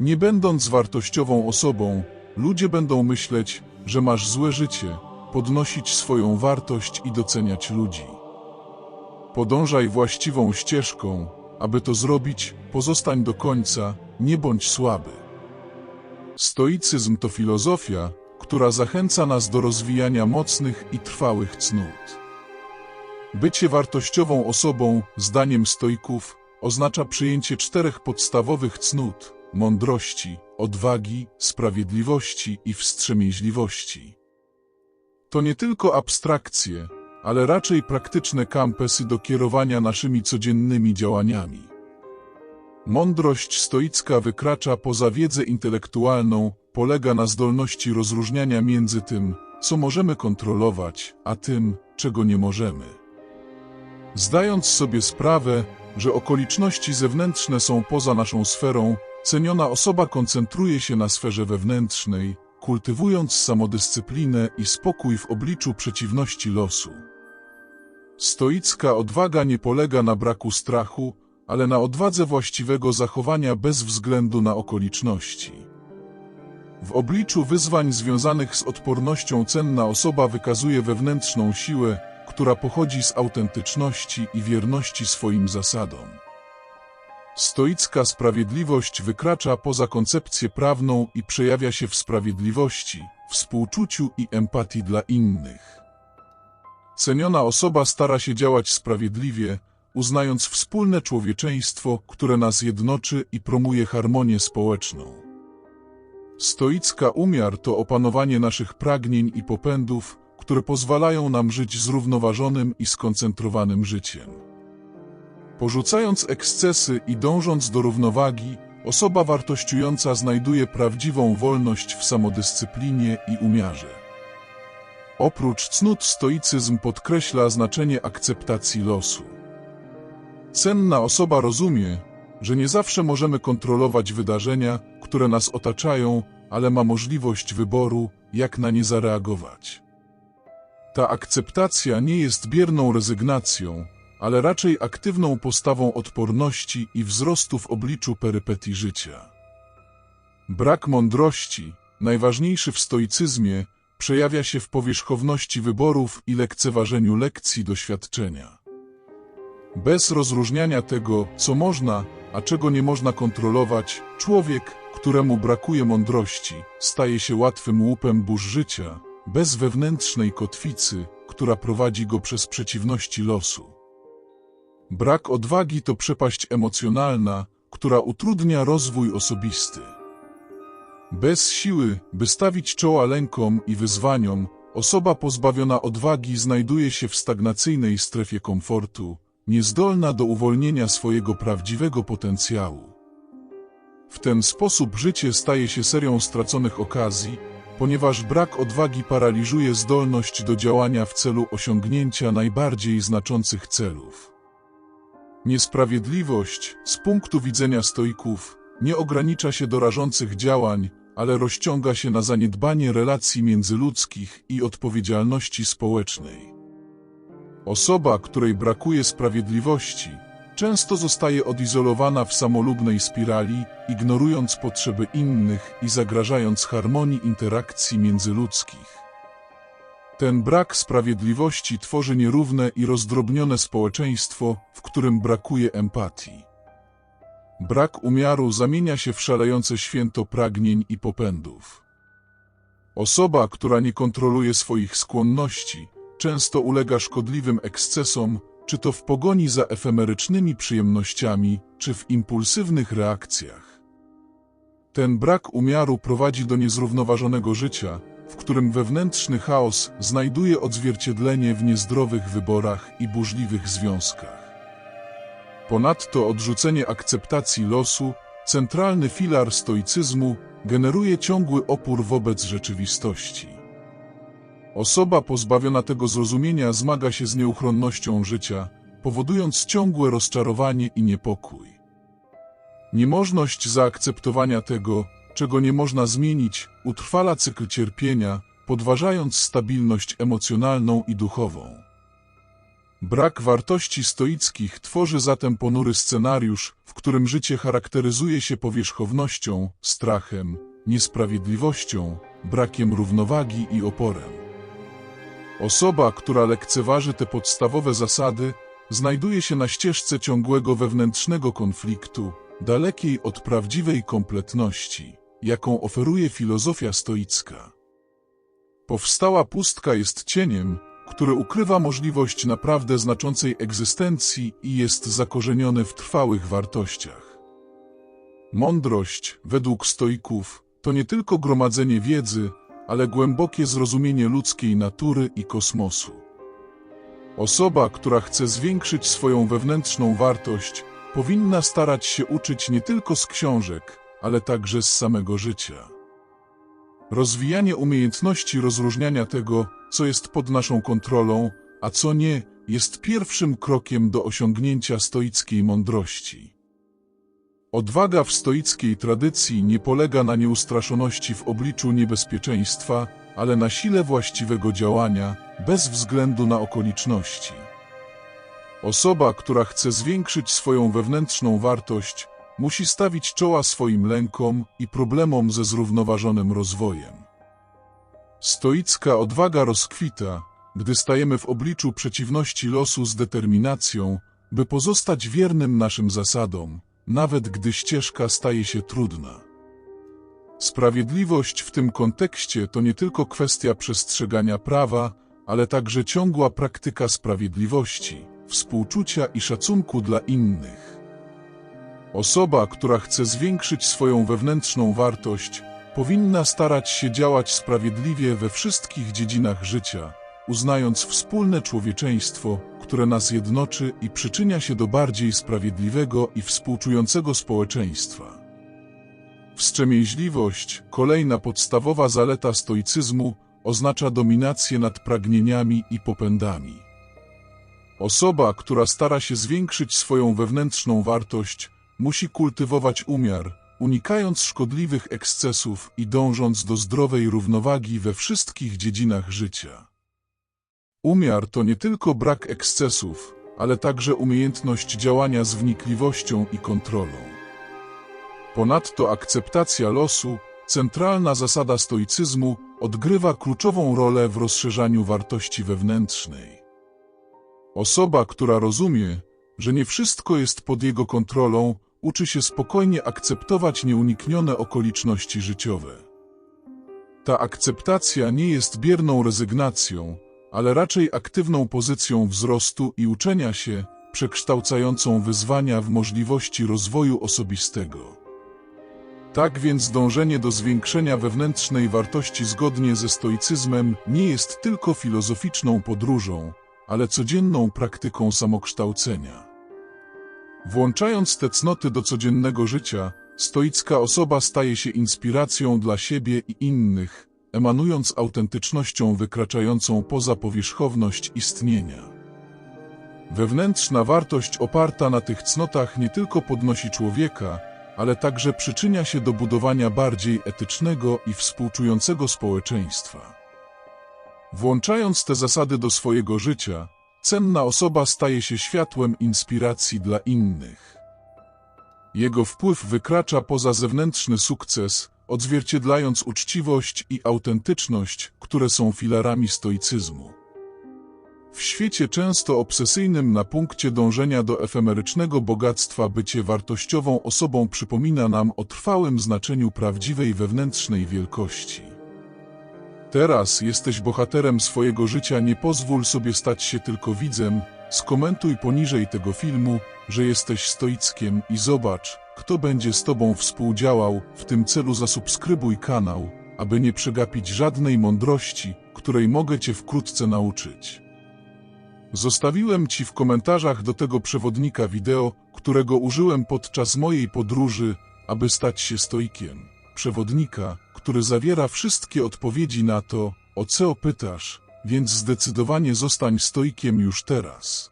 Nie będąc wartościową osobą, ludzie będą myśleć, że masz złe życie, podnosić swoją wartość i doceniać ludzi. Podążaj właściwą ścieżką, aby to zrobić, pozostań do końca, nie bądź słaby. Stoicyzm to filozofia, która zachęca nas do rozwijania mocnych i trwałych cnót. Bycie wartościową osobą, zdaniem stoików, oznacza przyjęcie czterech podstawowych cnót mądrości, odwagi, sprawiedliwości i wstrzemięźliwości. To nie tylko abstrakcje, ale raczej praktyczne kampesy do kierowania naszymi codziennymi działaniami. Mądrość stoicka wykracza poza wiedzę intelektualną, polega na zdolności rozróżniania między tym, co możemy kontrolować, a tym, czego nie możemy. Zdając sobie sprawę, że okoliczności zewnętrzne są poza naszą sferą, ceniona osoba koncentruje się na sferze wewnętrznej, kultywując samodyscyplinę i spokój w obliczu przeciwności losu. Stoicka odwaga nie polega na braku strachu, ale na odwadze właściwego zachowania bez względu na okoliczności. W obliczu wyzwań związanych z odpornością cenna osoba wykazuje wewnętrzną siłę, która pochodzi z autentyczności i wierności swoim zasadom. Stoicka sprawiedliwość wykracza poza koncepcję prawną i przejawia się w sprawiedliwości, współczuciu i empatii dla innych. Ceniona osoba stara się działać sprawiedliwie, uznając wspólne człowieczeństwo, które nas jednoczy i promuje harmonię społeczną. Stoicka umiar to opanowanie naszych pragnień i popędów, które pozwalają nam żyć zrównoważonym i skoncentrowanym życiem. Porzucając ekscesy i dążąc do równowagi, osoba wartościująca znajduje prawdziwą wolność w samodyscyplinie i umiarze. Oprócz cnót stoicyzm podkreśla znaczenie akceptacji losu. Cenna osoba rozumie, że nie zawsze możemy kontrolować wydarzenia, które nas otaczają, ale ma możliwość wyboru, jak na nie zareagować. Ta akceptacja nie jest bierną rezygnacją, ale raczej aktywną postawą odporności i wzrostu w obliczu perypetii życia. Brak mądrości, najważniejszy w stoicyzmie, przejawia się w powierzchowności wyborów i lekceważeniu lekcji doświadczenia. Bez rozróżniania tego, co można, a czego nie można kontrolować, człowiek, któremu brakuje mądrości, staje się łatwym łupem burz życia, bez wewnętrznej kotwicy, która prowadzi go przez przeciwności losu. Brak odwagi to przepaść emocjonalna, która utrudnia rozwój osobisty. Bez siły, by stawić czoła lękom i wyzwaniom, osoba pozbawiona odwagi znajduje się w stagnacyjnej strefie komfortu, niezdolna do uwolnienia swojego prawdziwego potencjału. W ten sposób życie staje się serią straconych okazji, ponieważ brak odwagi paraliżuje zdolność do działania w celu osiągnięcia najbardziej znaczących celów. Niesprawiedliwość, z punktu widzenia stoików, nie ogranicza się do rażących działań, ale rozciąga się na zaniedbanie relacji międzyludzkich i odpowiedzialności społecznej. Osoba, której brakuje sprawiedliwości, często zostaje odizolowana w samolubnej spirali, ignorując potrzeby innych i zagrażając harmonii interakcji międzyludzkich. Ten brak sprawiedliwości tworzy nierówne i rozdrobnione społeczeństwo, w którym brakuje empatii. Brak umiaru zamienia się w szalejące święto pragnień i popędów. Osoba, która nie kontroluje swoich skłonności, często ulega szkodliwym ekscesom, czy to w pogoni za efemerycznymi przyjemnościami, czy w impulsywnych reakcjach. Ten brak umiaru prowadzi do niezrównoważonego życia, w którym wewnętrzny chaos znajduje odzwierciedlenie w niezdrowych wyborach i burzliwych związkach. Ponadto odrzucenie akceptacji losu, centralny filar stoicyzmu, generuje ciągły opór wobec rzeczywistości. Osoba pozbawiona tego zrozumienia zmaga się z nieuchronnością życia, powodując ciągłe rozczarowanie i niepokój. Niemożność zaakceptowania tego, czego nie można zmienić, utrwala cykl cierpienia, podważając stabilność emocjonalną i duchową. Brak wartości stoickich tworzy zatem ponury scenariusz, w którym życie charakteryzuje się powierzchownością, strachem, niesprawiedliwością, brakiem równowagi i oporem. Osoba, która lekceważy te podstawowe zasady, znajduje się na ścieżce ciągłego wewnętrznego konfliktu, dalekiej od prawdziwej kompletności, jaką oferuje filozofia stoicka. Powstała pustka jest cieniem, które ukrywa możliwość naprawdę znaczącej egzystencji i jest zakorzenione w trwałych wartościach. Mądrość, według stoików, to nie tylko gromadzenie wiedzy, ale głębokie zrozumienie ludzkiej natury i kosmosu. Osoba, która chce zwiększyć swoją wewnętrzną wartość, powinna starać się uczyć nie tylko z książek, ale także z samego życia. Rozwijanie umiejętności rozróżniania tego, co jest pod naszą kontrolą, a co nie, jest pierwszym krokiem do osiągnięcia stoickiej mądrości. Odwaga w stoickiej tradycji nie polega na nieustraszoności w obliczu niebezpieczeństwa, ale na sile właściwego działania, bez względu na okoliczności. Osoba, która chce zwiększyć swoją wewnętrzną wartość, musi stawić czoła swoim lękom i problemom ze zrównoważonym rozwojem. Stoicka odwaga rozkwita, gdy stajemy w obliczu przeciwności losu z determinacją, by pozostać wiernym naszym zasadom, nawet gdy ścieżka staje się trudna. Sprawiedliwość w tym kontekście to nie tylko kwestia przestrzegania prawa, ale także ciągła praktyka sprawiedliwości, współczucia i szacunku dla innych. Osoba, która chce zwiększyć swoją wewnętrzną wartość, powinna starać się działać sprawiedliwie we wszystkich dziedzinach życia, uznając wspólne człowieczeństwo, które nas jednoczy i przyczynia się do bardziej sprawiedliwego i współczującego społeczeństwa. Wstrzemięźliwość, kolejna podstawowa zaleta stoicyzmu, oznacza dominację nad pragnieniami i popędami. Osoba, która stara się zwiększyć swoją wewnętrzną wartość, musi kultywować umiar, unikając szkodliwych ekscesów i dążąc do zdrowej równowagi we wszystkich dziedzinach życia. Umiar to nie tylko brak ekscesów, ale także umiejętność działania z wnikliwością i kontrolą. Ponadto akceptacja losu, centralna zasada stoicyzmu, odgrywa kluczową rolę w rozszerzaniu wartości wewnętrznej. Osoba, która rozumie, że nie wszystko jest pod jego kontrolą, uczy się spokojnie akceptować nieuniknione okoliczności życiowe. Ta akceptacja nie jest bierną rezygnacją, ale raczej aktywną pozycją wzrostu i uczenia się, przekształcającą wyzwania w możliwości rozwoju osobistego. Tak więc dążenie do zwiększenia wewnętrznej wartości zgodnie ze stoicyzmem nie jest tylko filozoficzną podróżą, ale codzienną praktyką samokształcenia. Włączając te cnoty do codziennego życia, stoicka osoba staje się inspiracją dla siebie i innych, emanując autentycznością wykraczającą poza powierzchowność istnienia. Wewnętrzna wartość oparta na tych cnotach nie tylko podnosi człowieka, ale także przyczynia się do budowania bardziej etycznego i współczującego społeczeństwa. Włączając te zasady do swojego życia, cenna osoba staje się światłem inspiracji dla innych. Jego wpływ wykracza poza zewnętrzny sukces, odzwierciedlając uczciwość i autentyczność, które są filarami stoicyzmu. W świecie często obsesyjnym na punkcie dążenia do efemerycznego bogactwa bycie wartościową osobą przypomina nam o trwałym znaczeniu prawdziwej wewnętrznej wielkości. Teraz jesteś bohaterem swojego życia, nie pozwól sobie stać się tylko widzem, skomentuj poniżej tego filmu, że jesteś stoickiem i zobacz, kto będzie z Tobą współdziałał, w tym celu zasubskrybuj kanał, aby nie przegapić żadnej mądrości, której mogę Cię wkrótce nauczyć. Zostawiłem Ci w komentarzach do tego przewodnika wideo, którego użyłem podczas mojej podróży, aby stać się stoikiem. Przewodnika, który zawiera wszystkie odpowiedzi na to, o co pytasz, więc zdecydowanie zostań stoikiem już teraz.